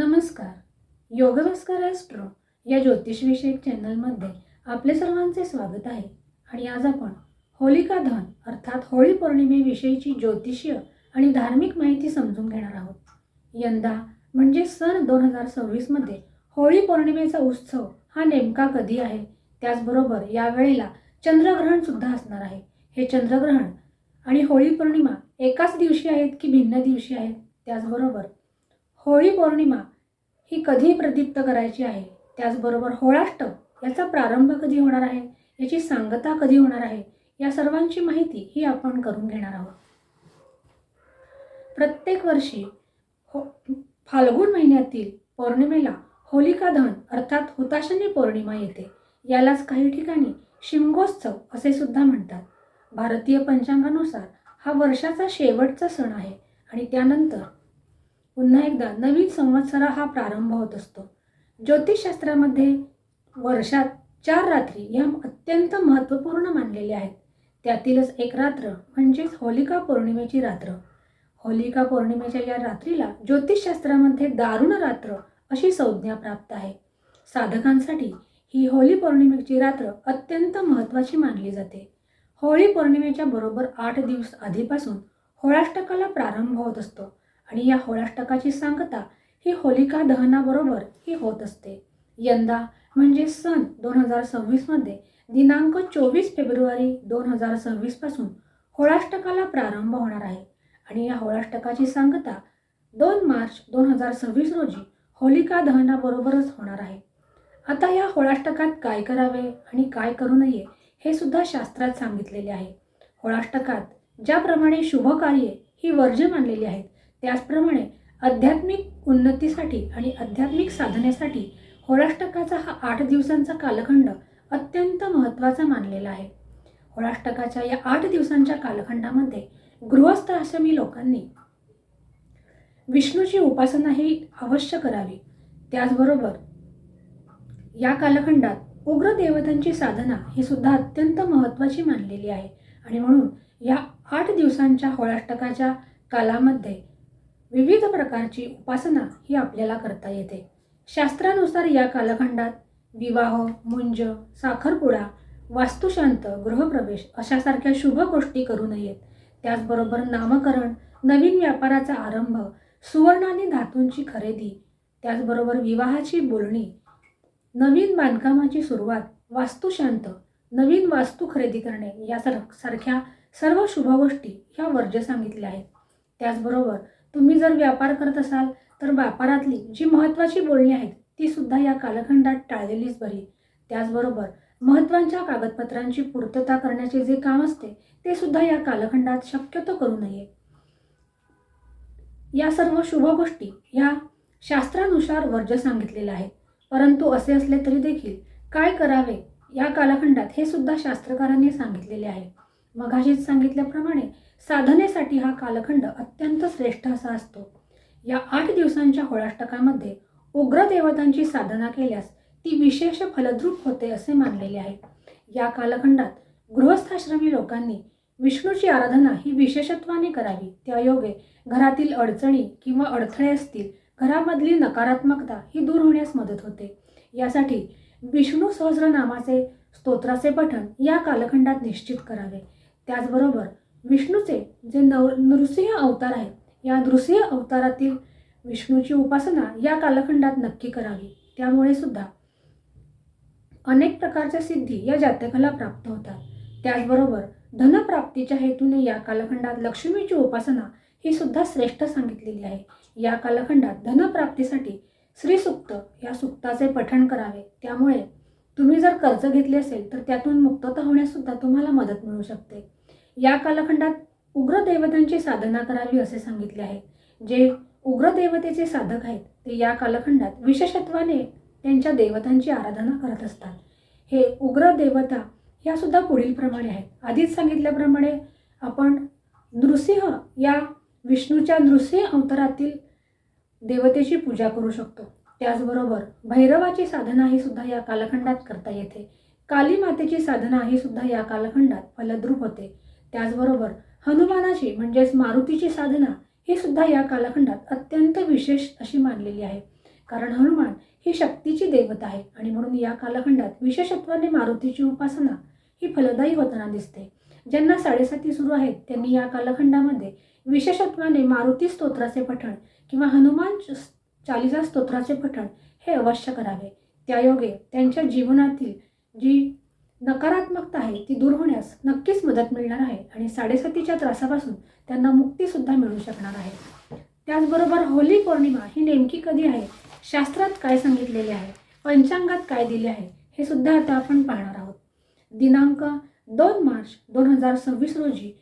नमस्कार. योगभास्कर ॲस्ट्रो या ज्योतिषविषयक चॅनलमध्ये आपले सर्वांचे स्वागत आहे. आणि आज आपण होलिका धन अर्थात होळी पौर्णिमेविषयीची ज्योतिषीय आणि धार्मिक माहिती समजून घेणार आहोत. यंदा म्हणजे सन दोन हजार सव्वीसमध्ये होळी पौर्णिमेचा उत्सव हा नेमका कधी आहे? त्याचबरोबर यावेळेला चंद्रग्रहणसुद्धा असणार आहे. हे चंद्रग्रहण आणि होळी पौर्णिमा एकाच दिवशी आहेत की भिन्न दिवशी आहेत? त्याचबरोबर होळी पौर्णिमा ही कधी प्रदीप्त करायची आहे. त्याचबरोबर होळाष्ट याचा प्रारंभ कधी होणार आहे? याची सांगता कधी होणार आहे? या सर्वांची माहिती ही आपण करून घेणार आहोत. प्रत्येक वर्षी हो फाल्गुन महिन्यातील पौर्णिमेला होलिका दहन अर्थात हुताशनी पौर्णिमा येते. यालाच काही ठिकाणी शिमगोत्सव असे सुद्धा म्हणतात. भारतीय पंचांगानुसार हा वर्षाचा शेवटचा सण आहे आणि त्यानंतर पुन्हा एकदा नवीन संवत्सरा हा प्रारंभ होत असतो. ज्योतिषशास्त्रामध्ये वर्षात चार रात्री या अत्यंत महत्त्वपूर्ण मानलेल्या आहेत. त्यातीलच एक रात्र म्हणजेच होलिका पौर्णिमेची रात्र. होलिका पौर्णिमेच्या या रात्रीला ज्योतिषशास्त्रामध्ये दारुण रात्र अशी संज्ञा प्राप्त आहे. साधकांसाठी ही होळी पौर्णिमेची रात्र अत्यंत महत्त्वाची मानली जाते. होळी पौर्णिमेच्या बरोबर आठ दिवस आधीपासून होळाष्टकाला प्रारंभ होत असतो. आणि या होळाष्टकाची सांगता ही होलिका दहनाबरोबर ही होत असते. यंदा म्हणजे सन दोन हजार सव्वीसमध्ये दिनांक चोवीस फेब्रुवारी दोन हजार सव्वीसपासून होळाष्टकाला प्रारंभ होणार आहे. आणि या होळाष्टकाची सांगता दोन मार्च दोन हजार सव्वीस रोजी होलिका दहनाबरोबरच होणार आहे. आता या होळाष्टकात काय करावे आणि काय करू नये हे सुद्धा शास्त्रात सांगितलेले आहे. होळाष्टकात ज्याप्रमाणे शुभ कार्ये ही वर्ज्य मानलेली आहेत त्याचप्रमाणे आध्यात्मिक उन्नतीसाठी आणि आध्यात्मिक साधनेसाठी होळाष्टकाचा हा आठ दिवसांचा कालखंड अत्यंत महत्त्वाचा मानलेला आहे. होळाष्टकाच्या या आठ दिवसांच्या कालखंडामध्ये गृहस्थ आश्रमी लोकांनी विष्णूची उपासना ही अवश्य करावी. त्याचबरोबर या कालखंडात उग्र देवतांची साधना ही सुद्धा अत्यंत महत्त्वाची मानलेली आहे. आणि म्हणून या आठ दिवसांच्या होळाष्टकाच्या कालामध्ये विविध प्रकारची उपासना ही आपल्याला करता येते. शास्त्रानुसार या कालखंडात विवाह मुंज साखरपुडा वास्तुशांत गृहप्रवेश अशासारख्या शुभ गोष्टी करू नयेत. त्याचबरोबर नामकरण नवीन व्यापाराचा आरंभ सुवर्ण आणि धातूंची खरेदी त्याचबरोबर विवाहाची बोलणी नवीन बांधकामाची सुरुवात वास्तुशांत नवीन वास्तू खरेदी करणे यासार सारख्या सर्व शुभ गोष्टी ह्या वर्ज्य सांगितल्या आहेत. त्याचबरोबर तुम्ही जर व्यापार करत असाल तर व्यापारातली जी महत्त्वाची बोलणी आहेत ती सुद्धा या कालखंडात टाळलेलीच बरी. त्याचबरोबर महत्त्वाच्या कागदपत्रांची पूर्तता करण्याचे जे काम असते ते सुद्धा या कालखंडात शक्यतो करू नये. या सर्व शुभ गोष्टी ह्या शास्त्रानुसार वर्ज्य सांगितलेल्या आहेत. परंतु असे असले तरी देखील काय करावे या कालखंडात हे सुद्धा शास्त्रकारांनी सांगितलेले आहे. मघाशीच सांगितल्याप्रमाणे साधनेसाठी हा कालखंड अत्यंत श्रेष्ठ असा असतो. या आठ दिवसांच्या होळाष्टकामध्ये उग्र देवतांची साधना केल्यास ती विशेष फलद्रूप होते असे मानलेले आहे. या कालखंडात गृहस्थाश्रमी लोकांनी विष्णूची आराधना ही विशेषत्वाने करावी. त्यायोगे घरातील अडचणी किंवा अडथळे असतील घरामधली नकारात्मकता ही दूर होण्यास मदत होते. यासाठी विष्णू सहस्रनामाचे स्तोत्राचे पठण या कालखंडात निश्चित करावे. त्याचबरोबर विष्णूचे जे नव नृसिंह अवतार आहेत या नृसिंह अवतारातील विष्णूची उपासना या कालखंडात नक्की करावी. त्यामुळे सुद्धा अनेक प्रकारच्या सिद्धी या जातकाला प्राप्त होतात. त्याचबरोबर धनप्राप्तीच्या हेतूने या कालखंडात लक्ष्मीची उपासना ही सुद्धा श्रेष्ठ सांगितलेली आहे. या कालखंडात धनप्राप्तीसाठी श्रीसुक्त या सुक्ताचे पठण करावे. त्यामुळे तुम्ही जर कर्ज घेतले असेल तर त्यातून मुक्तता होण्यास सुद्धा तुम्हाला मदत मिळू शकते. या कालखंडात उग्र देवतांची साधना करावी असे सांगितले आहे. जे उग्र देवतेचे साधक आहेत ते या कालखंडात विशेषत्वाने त्यांच्या देवतांची आराधना करत असतात. हे उग्र देवता ह्या सुद्धा पुढील प्रमाणे आहेत. आधीच सांगितल्याप्रमाणे आपण नृसिंह या विष्णूच्या नृसिंह अवतारातील देवतेची पूजा करू शकतो. त्याचबरोबर भैरवाची साधना ही सुद्धा या कालखंडात करता येते. काली मातेची साधना ही सुद्धा या कालखंडात फलद्रूप होते. त्याचबरोबर हनुमानाची म्हणजेच मारुतीची साधना ही सुद्धा या कालखंडात अत्यंत विशेष अशी मानलेली आहे. कारण हनुमान ही शक्तीची देवता आहे आणि म्हणून या कालखंडात विशेषत्वाने मारुतीची उपासना ही फलदायी होताना दिसते. ज्यांना साडेसाती सुरू आहेत त्यांनी या कालखंडामध्ये विशेषत्वाने मारुती स्तोत्राचे पठण किंवा हनुमान च- चालिसा स्तोत्राचे पठण हे अवश्य करावे. त्यायोगे त्यांच्या जीवनातील जी नकारात्मकता आहे ती दूर होण्यास नक्कीच मदत मिळणार आहे आणि साडेसातीच्या त्रासापासून त्यांना मुक्तीसुद्धा मिळू शकणार आहे. त्याचबरोबर होली पौर्णिमा ही नेमकी कधी आहे? शास्त्रात काय सांगितलेले आहे? पंचांगात काय दिले आहे? हे सुद्धा आता आपण पाहणार आहोत. दिनांक दोन मार्च दोन हजार सव्वीस रोजी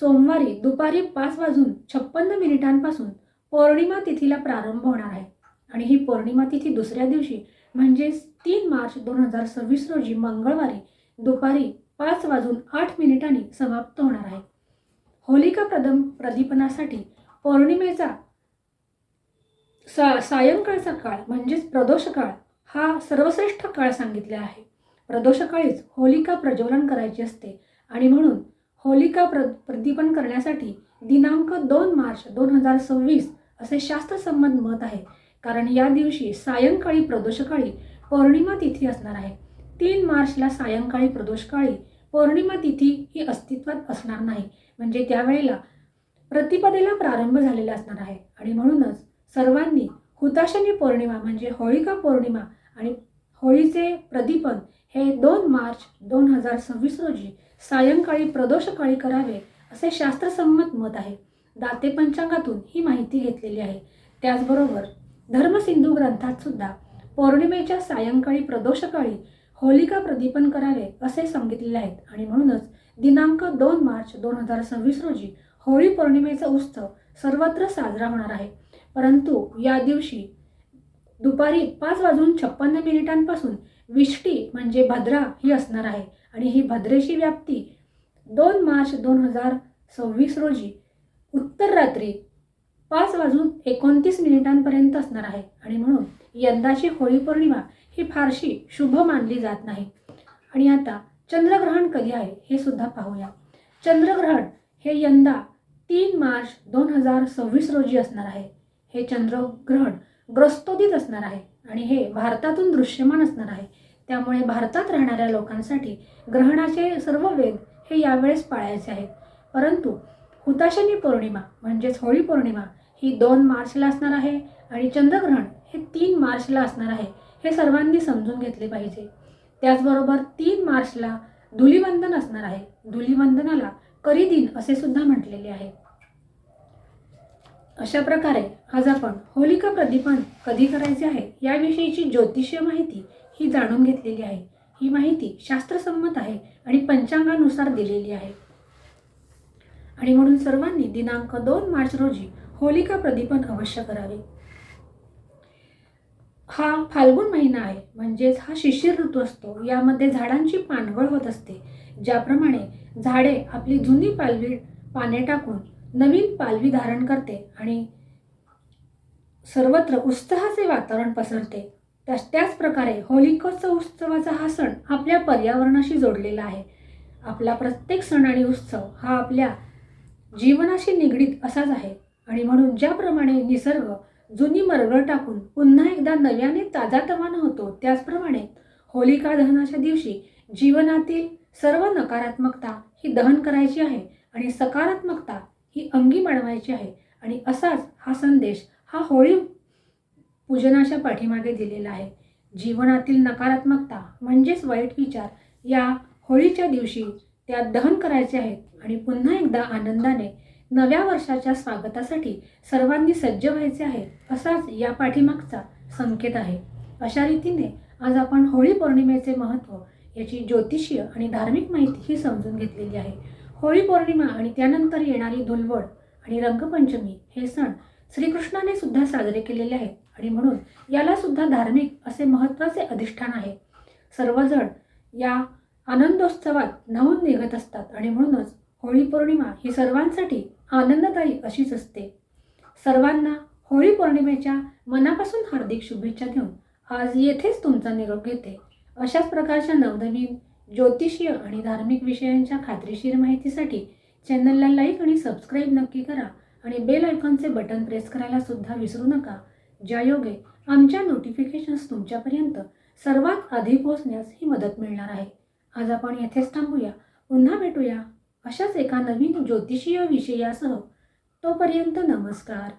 सोमवारी दुपारी पाच वाजून छप्पन्न मिनिटांपासून पौर्णिमा तिथीला प्रारंभ होणार आहे. आणि ही पौर्णिमा तिथी दुसऱ्या दिवशी म्हणजेच तीन मार्च दोन हजार सव्वीस रोजी मंगळवारी दुपारी पाच वाजून आठ मिनिटांनी समाप्त होणार आहे. होलिका प्रदम प्रदीपनासाठी पौर्णिमेचा सा सायंकाळचा काळ म्हणजेच प्रदोष काळ हा सर्वश्रेष्ठ काळ सांगितला आहे. प्रदोषकाळीच होलिका प्रज्वलन करायची असते आणि म्हणून होलिका प्र प्रदीपन करण्यासाठी दिनांक दोन मार्च दोन हजार सव्वीस असे शास्त्रसंमत मत आहे. कारण या दिवशी सायंकाळी प्रदोषकाळी पौर्णिमा तिथी असणार आहे. तीन मार्चला सायंकाळी प्रदोषकाळी पौर्णिमा तिथी ही अस्तित्वात असणार नाही. म्हणजे त्यावेळेला प्रतिपदेला प्रारंभ झालेला असणार आहे. आणि म्हणूनच सर्वांनी हुताशनी पौर्णिमा म्हणजे होळिका पौर्णिमा आणि होळीचे प्रदीपन हे दोन मार्च दोन हजार सव्वीस रोजी सायंकाळी प्रदोषकाळी करावे असे शास्त्रसंमत मत आहे. दाते पंचांगातून ही माहिती घेतलेली आहे. त्याचबरोबर धर्मसिंधू ग्रंथात सुद्धा पौर्णिमेच्या सायंकाळी प्रदोषकाळी होलिका प्रदीपन करावे असे सांगितलेले आहेत. आणि म्हणूनच दिनांक दोन मार्च दोन हजार सव्वीस रोजी होळी पौर्णिमेचा उत्सव सर्वत्र साजरा होणार आहे. परंतु या दिवशी दुपारी पाच वाजून छप्पन्न मिनिटांपासून विष्टी म्हणजे भद्रा ही असणार आहे. आणि ही भद्रेची व्याप्ती दोन मार्च दोन हजार सव्वीस रोजी उत्तर रात्री पाच वाजून एकोणतीस मिनिटांपर्यंत असणार आहे. आणि म्हणून यंदाची होळी पौर्णिमा ही फारशी शुभ मानली जात नाही. आणि आता चंद्रग्रहण कधी आहे हे सुद्धा पाहूया. चंद्रग्रहण हे यंदा तीन मार्च दोन हजार सव्वीस रोजी असणार आहे. हे चंद्रग्रहण ग्रस्तोदित असणार आहे. आणि हे भारतातून दृश्यमान असणार आहे. त्यामुळे भारतात राहणाऱ्या लोकांसाठी ग्रहणाचे सर्व वेद हे यावेळेस पाळायचे आहेत. परंतु हुताशनी पौर्णिमा म्हणजेच होळी पौर्णिमा ही दोन मार्चला असणार आहे आणि चंद्रग्रहण हे तीन मार्चला असणार आहे हे सर्वांनी समजून घेतले पाहिजे. त्याचबरोबर तीन मार्चला धुलीवंदन असणार आहे. धुलिवंदनाला करी दिन असे सुद्धा म्हटलेले आहे. अशा प्रकारे आज आपण होलिका प्रदीपन कधी करायचे आहे याविषयीची ज्योतिषीय माहिती ही जाणून घेतलेली आहे. ही माहिती शास्त्रसंमत आहे आणि पंचांगानुसार दिलेली आहे. आणि म्हणून सर्वांनी दिनांक दोन मार्च रोजी होलिका प्रदीपन अवश्य करावे. हा फाल्गुन महिना आहे. म्हणजेच हा शिशिर ऋतू असतो. यामध्ये झाडांची पानवळ होत असते. ज्याप्रमाणे झाडे आपली जुनी पालवी पाने टाकून नवीन पालवी धारण करते आणि सर्वत्र उत्साहाचे वातावरण पसरते. त्याच त्याच प्रकारे होलिकोत्सव उत्सवाचा हा सण आपल्या पर्यावरणाशी जोडलेला आहे. आपला प्रत्येक सण आणि उत्सव हा आपल्या जीवनाशी निगडीत असाच आहे. आणि म्हणून ज्याप्रमाणे निसर्ग जुनी मरगळ टाकून पुन्हा एकदा नव्याने ताजातवाना होतो त्याचप्रमाणे होलिका दहनाच्या दिवशी जीवनातील सर्व नकारात्मकता ही दहन करायची आहे आणि सकारात्मकता ही अंगी मांडवायची आहे. आणि असाच हा संदेश हा होळी पूजनाच्या पाठीमागे दिलेला आहे. जीवनातील नकारात्मकता म्हणजेच वाईट विचार या होळीच्या दिवशी त्या दहन करायचे आहेत आणि पुन्हा एकदा आनंदाने नव्या वर्षाच्या स्वागतासाठी सर्वांनी सज्ज व्हायचे आहे असाच या पाठीमागचा संकेत आहे. अशा रीतीने आज आपण होळी पौर्णिमेचे महत्त्व याची ज्योतिषीय आणि धार्मिक माहिती ही समजून घेतलेली आहे. होळी पौर्णिमा आणि त्यानंतर येणारी धुलवड आणि रंगपंचमी हे सण श्रीकृष्णाने सुद्धा साजरे केलेले आहेत आणि म्हणून याला सुद्धा धार्मिक असे महत्त्वाचे अधिष्ठान आहे. सर्वजण या आनंदोत्सवात न्हावून निघत असतात आणि म्हणूनच होळी पौर्णिमा ही सर्वांसाठी आनंददायी अशीच असते. सर्वांना होळी पौर्णिमेच्या मनापासून हार्दिक शुभेच्छा देऊन आज येथेच तुमचा निरोप घेते. अशाच प्रकारच्या नवनवीन ज्योतिषीय आणि धार्मिक विषयांच्या खात्रीशीर माहितीसाठी चॅनलला लाईक आणि सबस्क्राईब नक्की करा आणि बेल आयकॉनचे बटन प्रेस करायला सुद्धा विसरू नका. ज्यायोगे आमच्या नोटिफिकेशन्स तुमच्यापर्यंत सर्वात आधी पोहोचण्यास ही मदत मिळणार आहे. आज आपण येथेच थांबूया. पुन्हा भेटूया. अशाच एका नवीन ज्योतिषीय विषयासह तोपर्यंत नमस्कार.